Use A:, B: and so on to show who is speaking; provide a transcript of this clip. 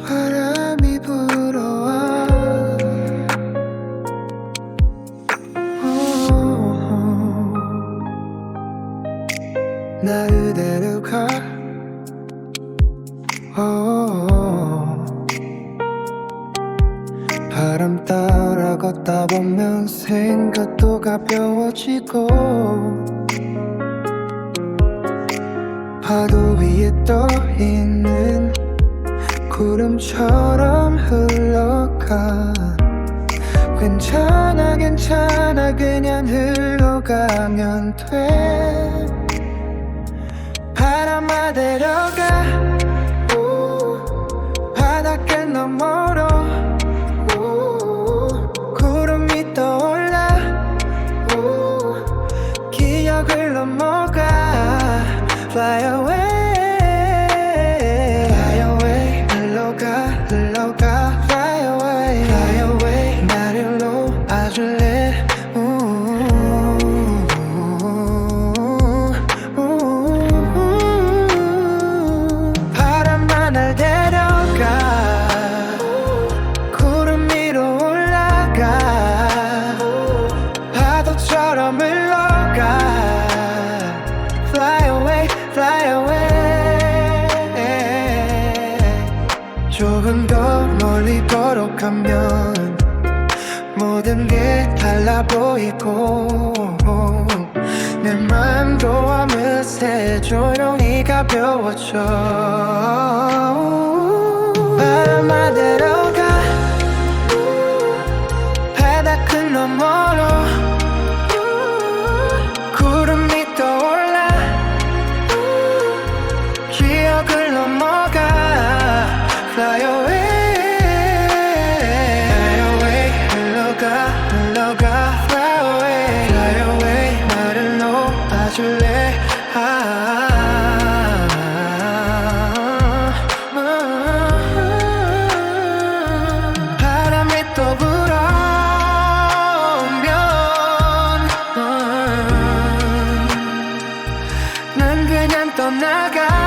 A: 바람이 불어와. 나를 데려가. 바람 따라 걷다 보면 생각도 가벼워지고 파도 위에 떠 있는 구름처럼 흘러가. 괜찮아 괜찮아 그냥 흘러가면 돼. 바람아 데려가. 우, 바닷가 너머로. 우, 구름이 떠올라. 우, 기억을 넘어가 Fly away 걸어가면 모든 게 달라 보이고 내 맘도 어느새 조용히 가벼워져. 바람아 데려가. 바닷가 너머 떠나가.